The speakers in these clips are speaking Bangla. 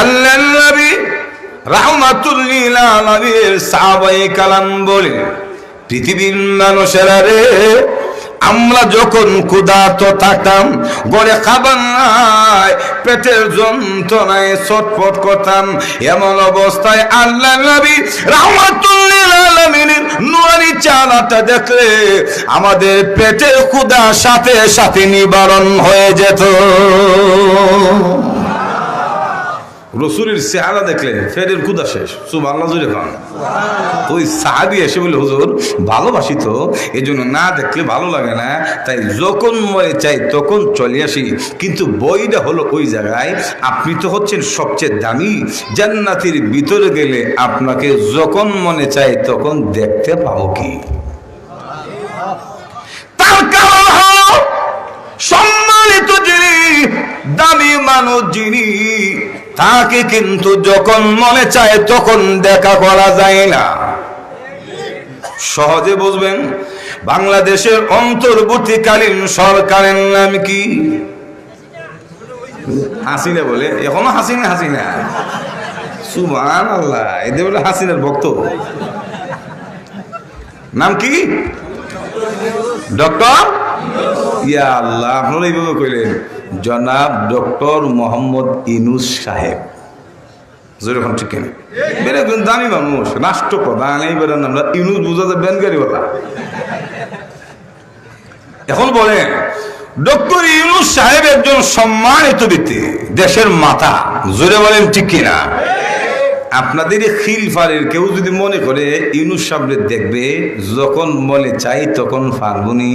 আল্লাহ নবী রাহমাতুল্লিল আলামিন সাহাবায়ে কালাম বলে, পৃথিবীর মানুষেরা রে, আমরা যখন ক্ষুধার্ত থাকতাম, গড়ে খাবার নাই পেটের যন্ত্রণায় ছটফট করতাম, এমন অবস্থায় আল্লাহ নবী রাহমাতুল্লিল আলামিনের নুরানি চালাটা দেখলে আমাদের পেটের ক্ষুধা সাথে সাথে নিবারণ হয়ে যেত। রসুলের চেহারা দেখলে ফেরের কুদা শেষ। সুব আল্লাহ জুড়ে খান ওই সাহাবি এসে বলে হুজুর, ভালোবাসি তো এই জন্য না দেখলে ভালো লাগে না। তাই যখন মনে চাই তখন চলে আসি। কিন্তু বইটা হলো ওই জায়গায়, আপনি তো হচ্ছেন সবচেয়ে দামি। জান্নাতির ভিতরে গেলে আপনাকে যখন মনে চাই তখন দেখতে পাবো কি? সম্মানিত যিনি, দামি মানুষ যিনি তাকে কিন্তু যখন মনে চায় তখন দেখা করা যায় না। সহজে বুঝবেন, বাংলাদেশের অন্তর্বর্তীকালীন সরকারের নাম কি? হাসিনা বলে, এখনও হাসিনা হাসিনা। সুমান আল্লাহ এদের বলে হাসিনার ভক্ত। নাম কি? ডক্টর? ইয়া আল্লাহ, আপনারা এইভাবে কইলেন। জনাব ডক্টর মোহাম্মদ ইনুস সাহেব। যেরকম ঠিক কেন? বেড়ে দামি মানুষ, রাষ্ট্রপ্রধান এইবার আমরা এখন বলেন, ডক্টর ইউনুস সাহেব একজন সম্মানিত ব্যক্তি, দেশের মাথা, জোরে বলেন, ঠিক কিনা? আপনাদের এই খিলফারের কেউ যদি মনে করে ইউনুস সাহেব দেখবে, যখন মনে চাই তখন পারবনি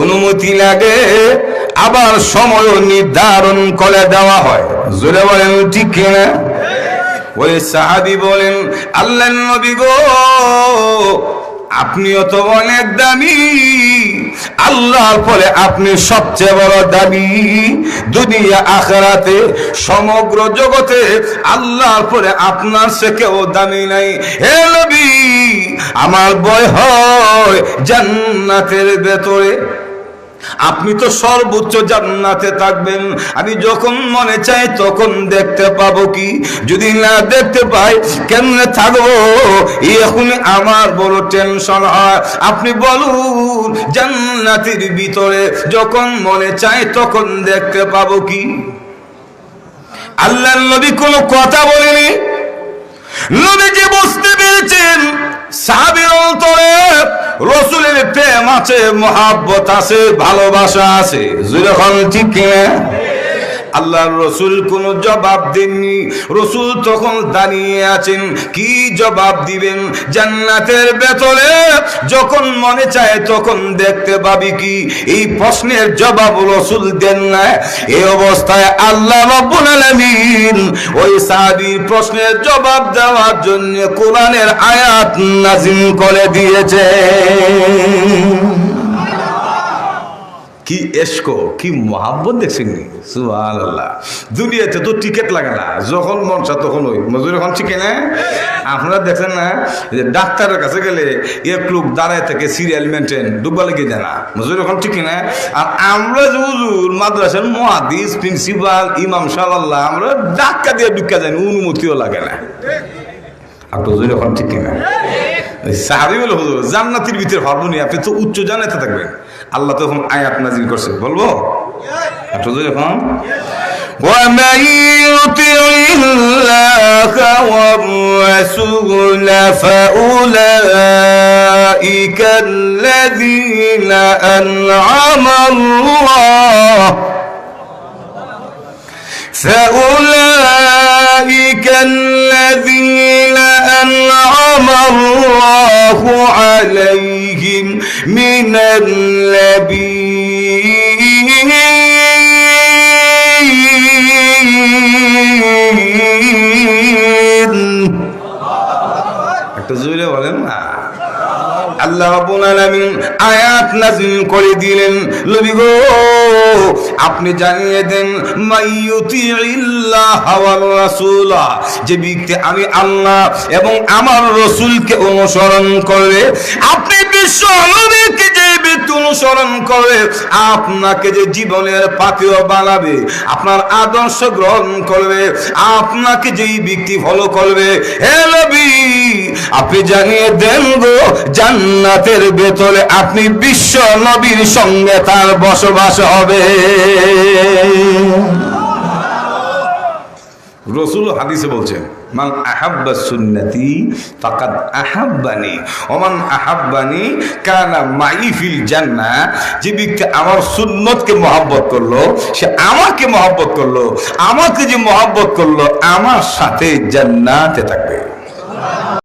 অনুমতি লাগে, আবার সময় নির্ধারণ করে দেওয়া হয়। জোরে বলেন, ঠিক কিনা? ওই সাহাবি বলেন, আল্লাহ নবী গো, আপনিও তো অনেক দামি। আল্লাহর পরে আপনি সবচেয়ে বড় দামি। দুনিয়া, আখরাতে, সমগ্র জগতে আল্লাহর পরে আপনার সে কেউ দামি নাই। হে নবী, আমার বয় হয় জান্নাতের ভেতরে। আপনি তো সর্বোচ্চ জান্নাতে থাকবেন। আমি যখন মনে চাই তখন দেখতে পাবো কি? যদি না দেখতে পাই, কেমনে থাকব? এখন আমার বড় টেনশন হয়। আপনি বলুন, জান্নাতের ভিতরে যখন মনে চাই তখন দেখতে পাবো কি? আল্লাহ নবী কোনো কথা বলেনি? নবী যে বুঝতে পেরেছেন, সাহাবির অন্তরে রসুলের প্রেম আছে, মহাব্বত আছে, ভালোবাসা আছে। যখন ঠিক কিনা? আল্লাহর রসুল কোন জবাব দেননি। রসুল তখন দাঁড়িয়ে আছেন, কি জবাব দিবেন? জান্নাতের ভেতরে যখন মনে চায় তখন দেখতে পাবি কি? এই প্রশ্নের জবাব রসুল দেন না। এই অবস্থায় আল্লাহ রব্বুল ওই সাহাবীর প্রশ্নের জবাব দেওয়ার জন্য কোরআনের আয়াত নাজিম করে দিয়েছে কি এসকো, কি মহাব্বত দেখছেন আল্লাহ দুনিয়াতে তো টিকিট লাগে না, যখন মন চা তখন ওই। মজুরি এখন ঠিক না? আপনারা দেখছেন না যে ডাক্তারের কাছে গেলে এক লোক দাঁড়ায় থেকে সিরিয়াল মেনটেন ডুববা লেগে যায় না। মজুর এখন ঠিক না? আর আমরা যে হুজুর, মাদ্রাসার মহাদিস প্রিন্সিপাল ইমাম সাল্লাহ আমরা ডাক্কা দিয়ে ঢুকা যায় অনুমতিও লাগে না। আপনি হুজুর এখন ঠিক না। সাহাবি বলে হুজুর জান্নাতির ভিতরে পারবো নি আপনি তো উচ্চ জানাতে থাকবেন আল্লাহ তখন আয়াত নাজিল করছে বলবো একটু যখন ومن يطع الله والرسول فأولئك الذين أنعم الله فأولئك من النبيين একটু জোরে বলেন না আল্লাহ রাব্বুল আলামিন আয়াত নাযিল করে দিলেন নবী গো আপনি জানিয়ে দেন মাইয়ুতিইল্লাহ ওয়ার রাসূলা যে ব্যক্তি আমি আল্লাহ এবং আমার রসূলকে অনুসরণ করবে আপনি নবীকে যে অনুসরণ আপনাকে যে জীবনের আপনার আদর্শ গ্রহণ করবে, আপনাকে যেই ফলো করবে আপনি জানিয়ে দেন গো, জান্নাতের ভেতরে আপনি বিশ্ব নবীর সঙ্গে তার বসবাস হবে। রসুল হাদিসে বলছেন মান আহাব্বা সুন্নতি ফাকাদ আহাব্বানি ওমান আহাব্বানি কানা মাই ফিল জান্না যে ব্যক্তি আমার সুন্নতকে মহব্বত করল, সে আমাকে মহব্বত করল, আমাকে যে মহব্বত করল, আমার সাথে জান্নাতে থাকবে।